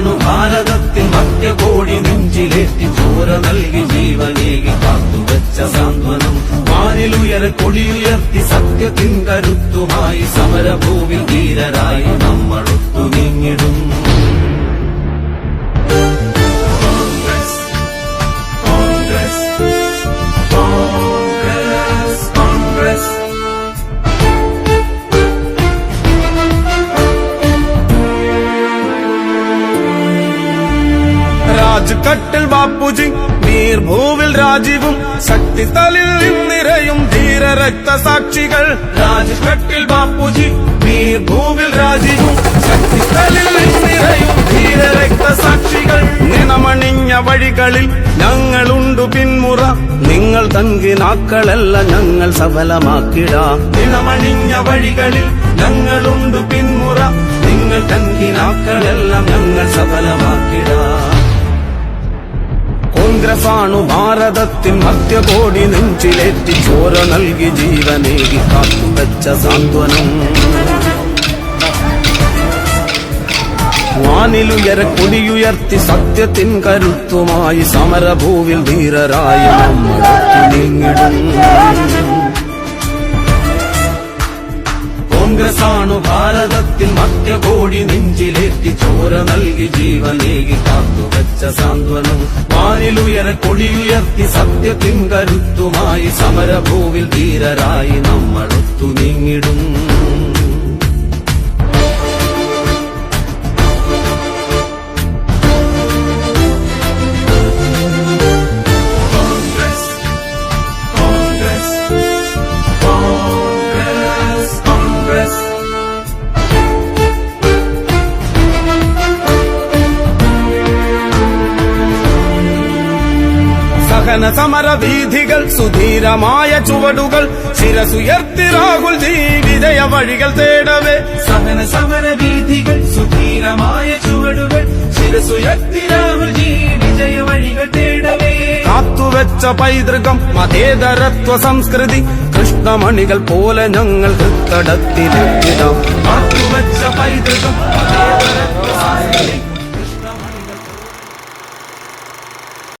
കോൺഗ്രസാണു ഭാരതത്തിൻ മധ്യകോടി നെഞ്ചിലേറ്റി ചോര നൽകി ജീവനേകി കാത്തുവച്ച സാന്ത്വനം. വാനിലുയര കൊടിയുയർത്തി സത്യത്തിൻ കരുത്തുമായി സമരഭൂമി ധീരരായി നമ്മളൊത്തു നീങ്ങിടും. രാജ്കട്ടിൽ ബാപ്പുജി നീർഭൂവിൽ രാജീവും ശക്തി തലിൽ നിന്നിരയും ധീര രക്തസാക്ഷികൾ രാജ്കട്ടിൽ ബാപ്പുജി നീർഭൂവിൽ രാജീവും ശക്തി തലിൽ നിന്നിരയും ധീര രക്തസാക്ഷികൾ നിണമണിഞ്ഞ വഴികളിൽ ഞങ്ങളുണ്ടു പിന്മുറ. നിങ്ങൾ തങ്കിനാക്കളല്ല ഞങ്ങൾ സഫലമാക്കിട നിണമണിഞ്ഞ വഴികളിൽ ഞങ്ങളുണ്ടു പിന്മുറ. നിങ്ങൾ തങ്കിനാക്കളെല്ലാം ഞങ്ങൾ സഫലമാക്കിടാ കോൺഗ്രസാണു ഭാരതത്തിൻ മധ്യകോടി നെഞ്ചിലേറ്റി ചോര നൽകി ജീവനേകി കാത്തു വെച്ച സാന്ത്വനം. വാനിലുയര കൊടിയുയർത്തി സത്യത്തിൻ കരുത്തുമായി സമരഭൂവിൽ ധീരരായി നമ്മളൊത്തു കോൺഗ്രസാണു ഭാരതത്തിൽ മധ്യകോടി നെഞ്ചിലേറ്റി ചോര നൽകി ജീവനേകി കാത്തു വെച്ച സാന്ത്വനം. കൊടിയുയർത്തി സത്യത്തിൻ കരുത്തുമായി സമരഭൂവിൽ ധീരരായി നമ്മളൊത്തു നീങ്ങിടും. സഹന സമര വീഥികൾ സുധീരമായ ചുവടുകൾ ശിരസുയർത്തി രാഹുൽ ജി വിജയ വഴികൾ തേടവേ. സഹന സമര വീഥികൾ സുധീരമായ ചുവടുകൾ ശിരസുയർത്തി രാഹുൽ ജി വിജയ വഴികൾ തേടവേ. കാത്തുവെച്ച പൈതൃകം മതേതരത്വ സംസ്കൃതി കൃഷ്ണമണികൾ പോലെ ഞങ്ങൾ ഹൃത്തടത്തിലെത്തിടാം കാത്തുവെച്ച പൈതൃകം